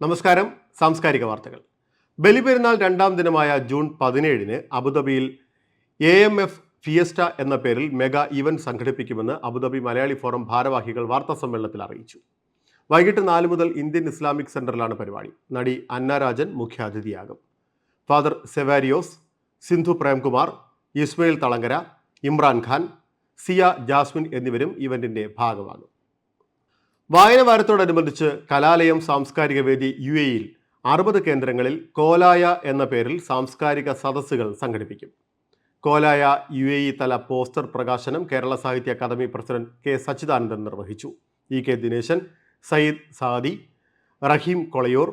നമസ്കാരം. സാംസ്കാരിക വാർത്തകൾ. ബലിപെരുന്നാൾ രണ്ടാം ദിനമായ ജൂൺ പതിനേഴിന് അബുദാബിയിൽ എ എം എഫ് ഫിയസ്റ്റ എന്ന പേരിൽ മെഗാ ഇവന്റ് സംഘടിപ്പിക്കുമെന്ന് അബുദാബി മലയാളി ഫോറം ഭാരവാഹികൾ വാർത്താ സമ്മേളനത്തിൽ അറിയിച്ചു. വൈകിട്ട് നാല് മുതൽ ഇന്ത്യൻ ഇസ്ലാമിക് സെന്ററിലാണ് പരിപാടി. നടി അന്നാരാജൻ മുഖ്യാതിഥിയാകും. ഫാദർ സെവാരിയോസ് സിന്ധു പ്രേംകുമാർ ഇസ്മയിൽ തളങ്കര ഇമ്രാൻഖാൻ സിയ ജാസ്മിൻ എന്നിവരും ഇവന്റിന്റെ ഭാഗമാകും. വായന വാരത്തോടനുബന്ധിച്ച് കലാലയം സാംസ്കാരിക വേദി യു എയിൽ അറുപത് കേന്ദ്രങ്ങളിൽ കോലായ എന്ന പേരിൽ സാംസ്കാരിക സദസ്സുകൾ സംഘടിപ്പിക്കും. കോലായ യു എ ഇ തല പോസ്റ്റർ പ്രകാശനം കേരള സാഹിത്യ അക്കാദമി പ്രസിഡന്റ് കെ സച്ചിദാനന്ദൻ നിർവഹിച്ചു. E K Dineshan Sayyid Sadi Raheem Kolayur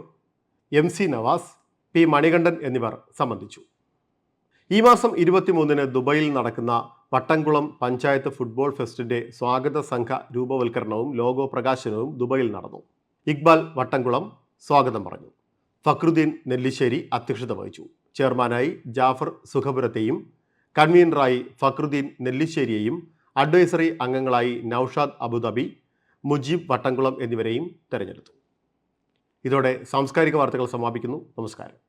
M C Navas P Manikandan എന്നിവർ സംബന്ധിച്ചു. ഈ മാസം ഇരുപത്തിമൂന്നിന് ദുബൈയിൽ നടക്കുന്ന വട്ടംകുളം പഞ്ചായത്ത് ഫുട്ബോൾ ഫെസ്റ്റിന്റെ സ്വാഗത സംഘ രൂപവൽക്കരണവും ലോഗോ പ്രകാശനവും ദുബൈയിൽ നടന്നു. ഇക്ബാൽ വട്ടംകുളം സ്വാഗതം പറഞ്ഞു. ഫക്രുദ്ദീൻ നെല്ലിശ്ശേരി അധ്യക്ഷത വഹിച്ചു. ചെയർമാനായി ജാഫർ സുഖപുരത്തെയും കൺവീനറായി ഫക്രുദ്ദീൻ നെല്ലിശ്ശേരിയെയും അഡ്വൈസറി അംഗങ്ങളായി നൌഷാദ് അബുദാബി മുജീബ് വട്ടംകുളം എന്നിവരെയും തെരഞ്ഞെടുത്തു. ഇതോടെ സാംസ്കാരിക വാർത്തകൾ സമാപിക്കുന്നു. നമസ്കാരം.